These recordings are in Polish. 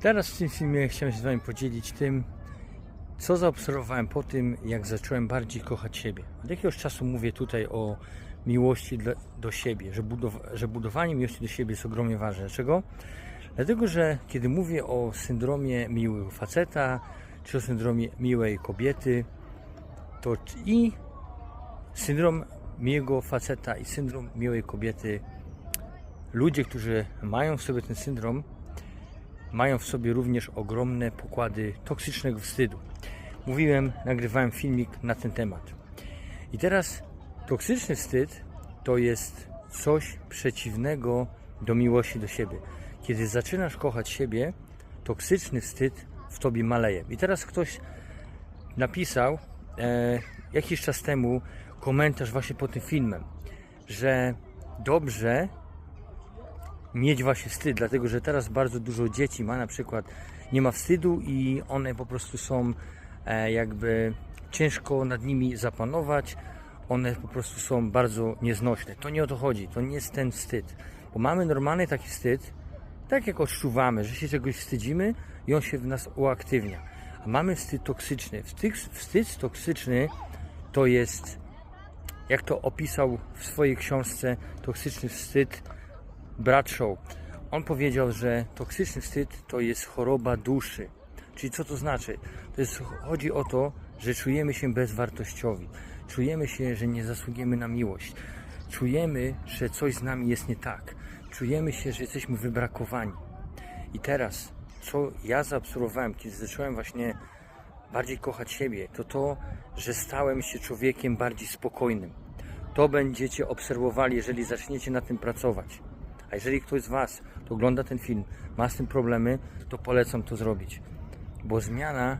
Teraz w tym filmie chciałem się z Wami podzielić tym, co zaobserwowałem po tym, jak zacząłem bardziej kochać siebie. Od jakiegoś czasu mówię tutaj o miłości do siebie, że, budow, że budowanie miłości do siebie jest ogromnie ważne. Dlaczego? Dlatego, że kiedy mówię o syndromie miłego faceta, czy o syndromie miłej kobiety, to i syndrom miłego faceta i syndrom miłej kobiety, ludzie, którzy mają w sobie ten syndrom, mają w sobie również ogromne pokłady toksycznego wstydu. Mówiłem, nagrywałem filmik na ten temat. I teraz toksyczny wstyd to jest coś przeciwnego do miłości do siebie. Kiedy zaczynasz kochać siebie, toksyczny wstyd w tobie maleje. I teraz ktoś napisał e, jakiś czas temu komentarz właśnie pod tym filmem, że dobrze mieć właśnie wstyd, dlatego że teraz bardzo dużo dzieci ma na przykład nie ma wstydu i one po prostu są e, jakby ciężko nad nimi zapanować, one po prostu są bardzo nieznośne. To nie o to chodzi, to nie jest ten wstyd, bo mamy normalny taki wstyd, tak jak odczuwamy, że się czegoś wstydzimy i on się w nas uaktywnia. A mamy wstyd toksyczny. Wstyd, wstyd toksyczny to jest, jak to opisał w swojej książce Toksyczny wstyd, Bradshaw. On powiedział, że toksyczny wstyd to jest choroba duszy. Czyli co to znaczy? To jest, chodzi o to, że czujemy się bezwartościowi. Czujemy się, że nie zasługujemy na miłość. Czujemy, że coś z nami jest nie tak. Czujemy się, że jesteśmy wybrakowani. I teraz, co ja zaobserwowałem, kiedy zacząłem właśnie bardziej kochać siebie, to to, że stałem się człowiekiem bardziej spokojnym. To będziecie obserwowali, jeżeli zaczniecie nad tym pracować. Jeżeli ktoś z Was, kto ogląda ten film, ma z tym problemy, to polecam to zrobić. Bo zmiana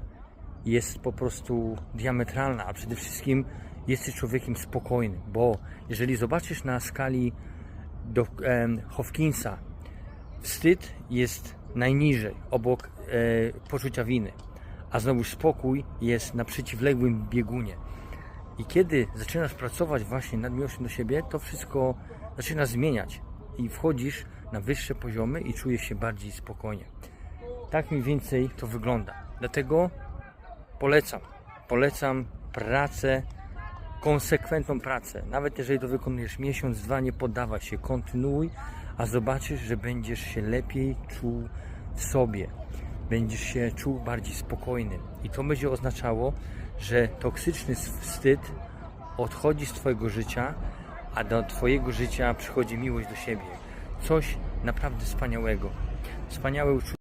jest po prostu diametralna, a przede wszystkim jesteś człowiekiem spokojnym. Bo jeżeli zobaczysz na skali do, em, Hopkinsa, wstyd jest najniżej, obok e, poczucia winy, a znowu spokój jest na przeciwległym biegunie. I kiedy zaczynasz pracować właśnie nad miłością do siebie, to wszystko zaczyna zmieniać i wchodzisz na wyższe poziomy i czujesz się bardziej spokojnie. Tak mniej więcej to wygląda. Dlatego polecam, polecam pracę, konsekwentną pracę. Nawet jeżeli to wykonujesz miesiąc, dwa, nie poddawaj się, kontynuuj, a zobaczysz, że będziesz się lepiej czuł w sobie. Będziesz się czuł bardziej spokojny. I to będzie oznaczało, że toksyczny wstyd odchodzi z Twojego życia, a do Twojego życia przychodzi miłość do siebie. Coś naprawdę wspaniałego. Wspaniałe uczucie.